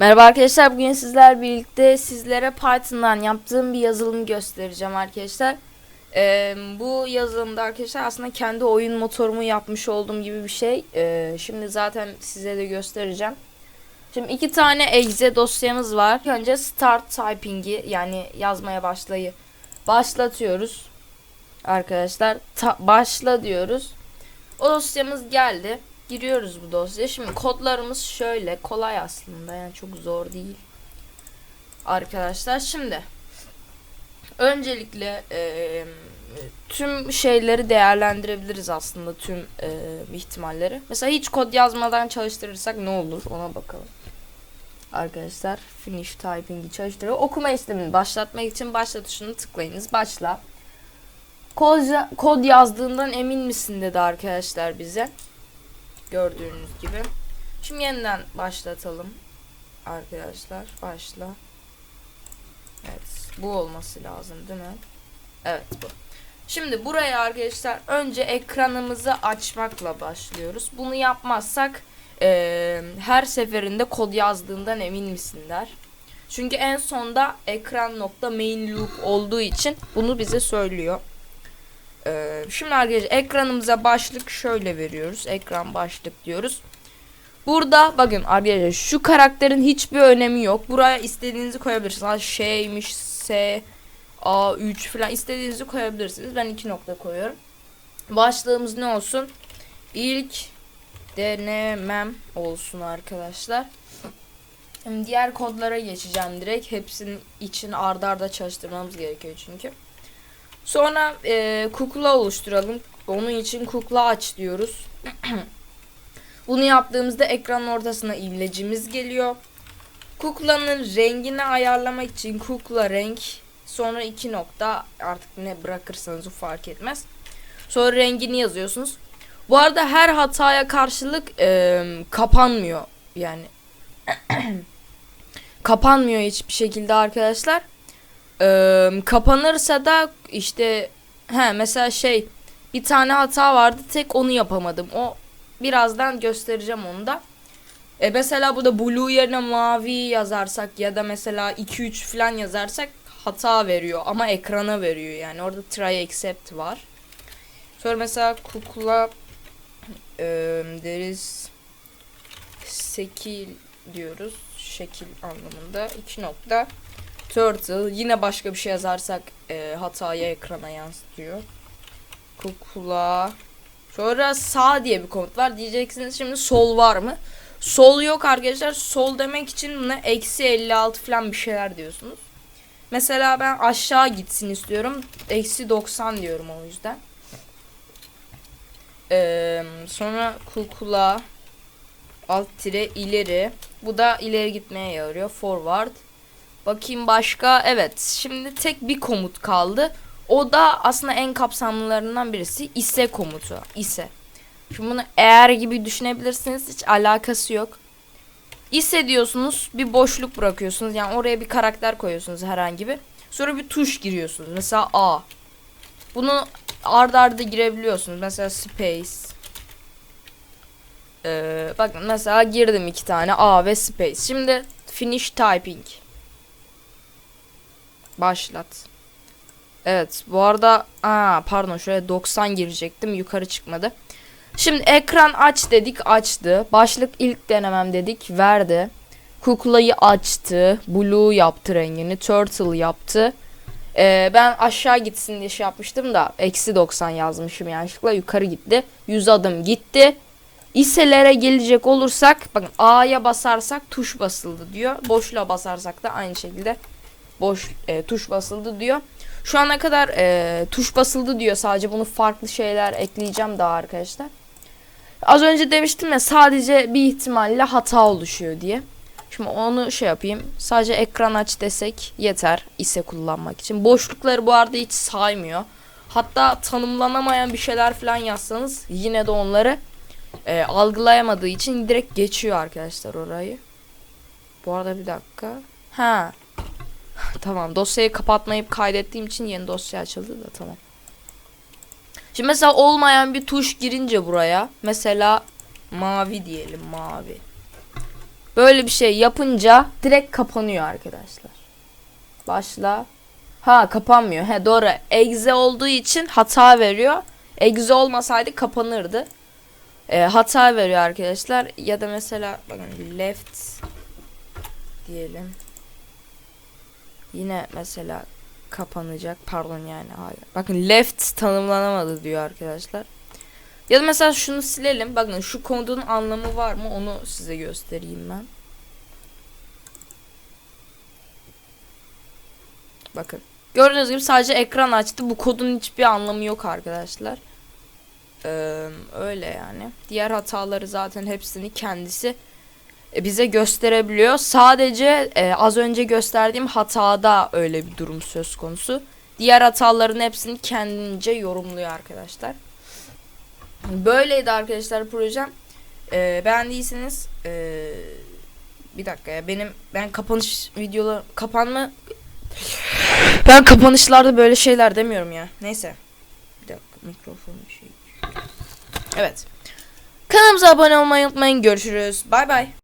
Merhaba arkadaşlar bugün sizler birlikte sizlere Python'dan yaptığım bir yazılım göstereceğim arkadaşlar. Ee, bu yazılımda arkadaşlar aslında kendi oyun motorumu yapmış olduğum gibi bir şey. Ee, şimdi zaten size de göstereceğim. Şimdi iki tane exe dosyamız var. Önce start typing'i yani yazmaya başlayı başlatıyoruz. Arkadaşlar başla diyoruz. O dosyamız geldi. Giriyoruz bu dosyaya. Şimdi kodlarımız şöyle. Kolay aslında yani çok zor değil. Arkadaşlar şimdi öncelikle eee, tüm şeyleri değerlendirebiliriz aslında tüm eee, ihtimalleri. Mesela hiç kod yazmadan çalıştırırsak ne olur ona bakalım. Arkadaşlar finish typing'i çalıştırıyor. Okuma işlemini başlatmak için başla tuşunu tıklayınız. Başla. Kod, kod yazdığından emin misin dedi arkadaşlar bize. Gördüğünüz gibi. Şimdi yeniden başlatalım. Arkadaşlar başla. Evet bu olması lazım değil mi? Evet bu. Şimdi buraya arkadaşlar önce ekranımızı açmakla başlıyoruz. Bunu yapmazsak eee, her seferinde kod yazdığından emin misin der. Çünkü en sonda ekran nokta main loop olduğu için bunu bize söylüyor. Ee, şimdi arkadaşlar ekranımıza başlık şöyle veriyoruz. Ekran başlık diyoruz. Burada bakın arkadaşlar şu karakterin hiçbir önemi yok. Buraya istediğinizi koyabilirsiniz. Ha, şeymiş S A3 falan istediğinizi koyabilirsiniz. Ben iki nokta koyuyorum. Başlığımız ne olsun? İlk denemem olsun arkadaşlar. Şimdi diğer kodlara geçeceğim direkt. Hepsinin için ardarda arda çalıştırmamız gerekiyor çünkü. Sonra e, kukla oluşturalım. Onun için kukla aç diyoruz. Bunu yaptığımızda ekranın ortasına ivlecimiz geliyor. Kuklanın rengini ayarlamak için kukla renk sonra iki nokta artık ne bırakırsanız o fark etmez. Sonra rengini yazıyorsunuz. Bu arada her hataya karşılık e, kapanmıyor yani kapanmıyor hiçbir şekilde arkadaşlar. Ee, kapanırsa da işte he mesela şey bir tane hata vardı tek onu yapamadım. O birazdan göstereceğim onu da. E mesela burada blue yerine mavi yazarsak ya da mesela 2-3 falan yazarsak hata veriyor ama ekrana veriyor yani orada try accept var. Sonra mesela kukla e, deriz sekil diyoruz şekil anlamında 2 nokta Turtle. Yine başka bir şey yazarsak e, hatayı ekrana yansıtıyor. Kukla. Sonra sağ diye bir komut var. Diyeceksiniz şimdi sol var mı? Sol yok arkadaşlar. Sol demek için buna eksi 56 falan bir şeyler diyorsunuz. Mesela ben aşağı gitsin istiyorum. Eksi 90 diyorum o yüzden. Ee, sonra kukla alt tire ileri. Bu da ileri gitmeye yarıyor. Forward. Bakayım başka. Evet. Şimdi tek bir komut kaldı. O da aslında en kapsamlılarından birisi ise komutu. ise. Şimdi bunu eğer gibi düşünebilirsiniz. Hiç alakası yok. ise diyorsunuz bir boşluk bırakıyorsunuz. Yani oraya bir karakter koyuyorsunuz herhangi bir. Sonra bir tuş giriyorsunuz. Mesela A. Bunu ard arda girebiliyorsunuz. Mesela space. Ee, bakın mesela girdim iki tane A ve space. Şimdi finish typing. Başlat. Evet bu arada aa, pardon şöyle 90 girecektim yukarı çıkmadı. Şimdi ekran aç dedik açtı. Başlık ilk denemem dedik verdi. Kuklayı açtı. Blue yaptı rengini. Turtle yaptı. Ee, ben aşağı gitsin diye şey yapmıştım da eksi 90 yazmışım yanlışlıkla yukarı gitti. 100 adım gitti. İselere gelecek olursak bakın A'ya basarsak tuş basıldı diyor. Boşluğa basarsak da aynı şekilde boş e, tuş basıldı diyor. Şu ana kadar e, tuş basıldı diyor. Sadece bunu farklı şeyler ekleyeceğim daha arkadaşlar. Az önce demiştim ya sadece bir ihtimalle hata oluşuyor diye. Şimdi onu şey yapayım. Sadece ekran aç desek yeter ise kullanmak için. Boşlukları bu arada hiç saymıyor. Hatta tanımlanamayan bir şeyler falan yazsanız yine de onları e, algılayamadığı için direkt geçiyor arkadaşlar orayı. Bu arada bir dakika. Ha tamam dosyayı kapatmayıp kaydettiğim için yeni dosya açıldı da tamam. Şimdi mesela olmayan bir tuş girince buraya mesela mavi diyelim mavi. Böyle bir şey yapınca direkt kapanıyor arkadaşlar. Başla. Ha kapanmıyor. He doğru. Exe olduğu için hata veriyor. Exe olmasaydı kapanırdı. Ee, hata veriyor arkadaşlar. Ya da mesela bakın left diyelim. Yine mesela kapanacak. Pardon yani hayır. Bakın left tanımlanamadı diyor arkadaşlar. Ya da mesela şunu silelim. Bakın şu kodun anlamı var mı onu size göstereyim ben. Bakın. Gördüğünüz gibi sadece ekran açtı. Bu kodun hiçbir anlamı yok arkadaşlar. Ee, öyle yani. Diğer hataları zaten hepsini kendisi bize gösterebiliyor. Sadece e, az önce gösterdiğim hatada öyle bir durum söz konusu. Diğer hataların hepsini kendince yorumluyor arkadaşlar. Böyleydi arkadaşlar projem. Ee, beğendiyseniz ee, bir dakika ya benim ben kapanış videoları kapanma ben kapanışlarda böyle şeyler demiyorum ya. Neyse. Bir dakika mikrofon bir şey. Evet. Kanalımıza abone olmayı unutmayın. Görüşürüz. Bay bay.